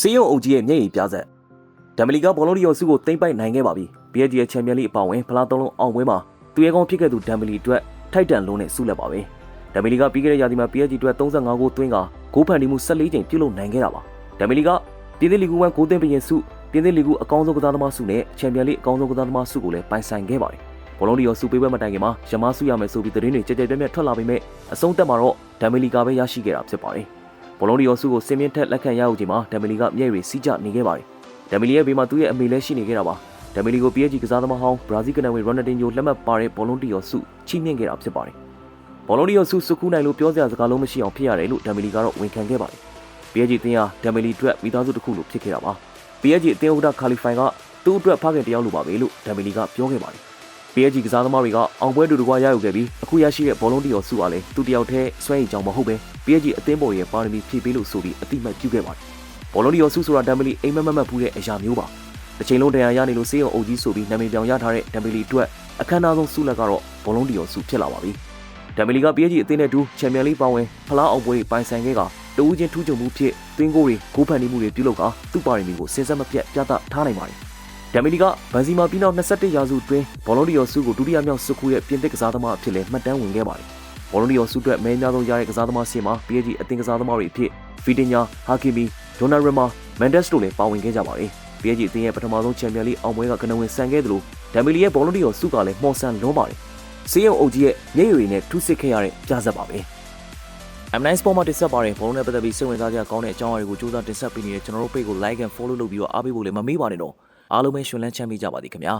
စေးရုံအုပ်ကြီးရဲ့မျက်ရည်ပြဆက်ဒမ်မလီကဘောလုံးဒီယောစုကိုသိမ့်ပိုက်နိုင်ခဲ့ပါပြီ PSG ရဲ့ချန်ပီယံလိအပောင်ဝင်ဖလားသုံးလုံးအောင်ပွဲမှာသူရဲကောင်းဖြစ်ခဲ့သူဒမ်မလီအတွက်ထိုက်တန်လုံးနဲ့ဆုလက်ပါပဲဒမ်မလီကပြီးခဲ့တဲ့ရာသီမှာ PSG အတွက်35ဂိုးသွင်းကဂိုးဖန်တီမှု14ချိန်ပြုတ်လုပ်နိုင်ခဲ့တာပါဒမ်မလီကပြည်သစ်လီဂူ1ဂိုးသွင်းပရင်ဆုပြည်သစ်လီဂူအကောင်းဆုံးကစားသမားဆုနဲ့ချန်ပီယံလိအကောင်းဆုံးကစားသမားဆုကိုလည်းပိုင်ဆိုင်ခဲ့ပါတယ်ဘောလုံးဒီယောစုပေးပွဲမတိုင်ခင်မှာရမားဆုရမယ်ဆိုပြီးသတင်းတွေကြဲကြဲပြန့်ပြန့်ထွက်လာပေမဲ့အဆုံးသက်မှာတော့ဒမ်မလီကပဲရရှိခဲ့တာဖြစ်ပါတယ် ဘောလုံးဒီယောစုကိုစင်မြင့်ထက်လက်ခံရယူချိန်မှာဒမ်မလီကမျက်ရည်စီးကျနေခဲ့ပါတယ်ဒမ်မလီရဲ့ဘေးမှာသူ့ရဲ့အမေလည်းရှိနေခဲ့တာပါဒမ်မလီကို PSG ကစားသမားဟောင်းဘရာဇီးကနဝင်ရိုနယ်ဒင်ညိုလက်မှတ်ပါတဲ့ဘောလုံးဒီယောစုချီးမြှင့်ခဲ့တာဖြစ်ပါတယ်ဘောလုံးဒီယောစုစုခုနိုင်လို့ပြောစရာစကားလုံးမရှိအောင်ဖြစ်ရတယ်လို့ဒမ်မလီကတော့ဝန်ခံခဲ့ပါတယ် PSG အသင်းဟာဒမ်မလီအတွက်မိသားစုတစ်ခုလိုဖြစ်ခဲ့တာပါ PSG အသင်းဥက္ကဋ္ဌခါလီဖိုင်ကသူ့အတွက်ဖခင်တယောက်လိုပါပဲလို့ဒမ်မလီကပြောခဲ့ပါတယ် PSG ကစားသမားတွေကအောင်ပွဲတူတကွာရယူခဲ့ပြီးအခုရရှိတဲ့ဘောလုံးတီယော်စုကလည်းသူတယောက်တည်းဆွဲရင်ကြောင်မဟုတ်ပဲ PSG အသင်းပေါ်ရဲ့ပါရမီဖြည့်ပေးလို့ဆိုပြီးအတိအမှတ်ပြုခဲ့ပါတယ်ဘောလုံးတီယော်စုဆိုတာဒမ်မလီအိမ်မက်မက်မက်ဖူးတဲ့အရာမျိုးပါတစ်ချိန်လုံးတရားရနေလို့စေးရုံအုပ်ကြီးဆိုပြီးနာမည်ပြောင်ရထားတဲ့ဒမ်မလီအတွက်အခမ်းအနားဆုံးဆုလက်ကတော့ဘောလုံးတီယော်စုဖြစ်လာပါပြီဒမ်မလီက PSG အသင်းနဲ့တူချန်ပီယံလိပါဝင်ဖလားအောင်ပွဲတွေပိုင်ဆိုင်ခဲ့ကတဦးချင်းထူးချွန်မှုဖြစ်သွင်းကိုတွေဂိုးဖန်တီးမှုတွေပြုလုပ်ကသူ့ပါရမီကိုစင်စက်မပြတ်ပြသထားနိုင်ပါတယ် ဒမ်မီလီကဗန်စီမာပြီးနောက်21ရာစုအတွင်းဘောလုံးဒီယောစုကိုဒုတိယမြောက်စုခုရဲ့ပြင်သစ်ကစားသမားအဖြစ်လည်းမှတ်တမ်းဝင်ခဲ့ပါတယ်။ဘောလုံးဒီယောစုအတွက်အမဲအများဆုံးရတဲ့ကစားသမားဆင်မှာ PSG အသင်းကစားသမားတွေအဖြစ်ဖီတင်ညာ၊ဟာကီမီ၊ဒိုနာရမာ၊မန်ဒက်စ်တို့လည်းပါဝင်ခဲ့ကြပါတယ်။ PSG အသင်းရဲ့ပထမဆုံးချန်ပီယံလိအောင်ပွဲကကနဝင်ဆန်ခဲ့တယ်လို့ဒမ်မီလီရဲ့ဘောလုံးဒီယောစုကလည်းမော်ဆန်လွန်ပါတယ်။စေးရုံအုပ်ကြီးရဲ့မျက်ရည်နဲ့ထူးဆစ်ခဲ့ရတဲ့ကြားဆက်ပါပဲ။ M9 Sport မှာတင်ဆက်ပါတယ်ဘောလုံးနဲ့ပတ်သက်ပြီးစိတ်ဝင်စားကြကောင်းတဲ့အကြောင်းအရာတွေကိုစူးစမ်းတင်ဆက်ပေးနေတဲ့ကျွန်တော်တို့ page ကို like and follow လုပ်ပြီးတော့အားပေးဖို့လည်းမမေ့ပါနဲ့တော့ အားလုံးပဲရှင်လန်းချမ်းမြေ့ကြပါသည်ခင်ဗျာ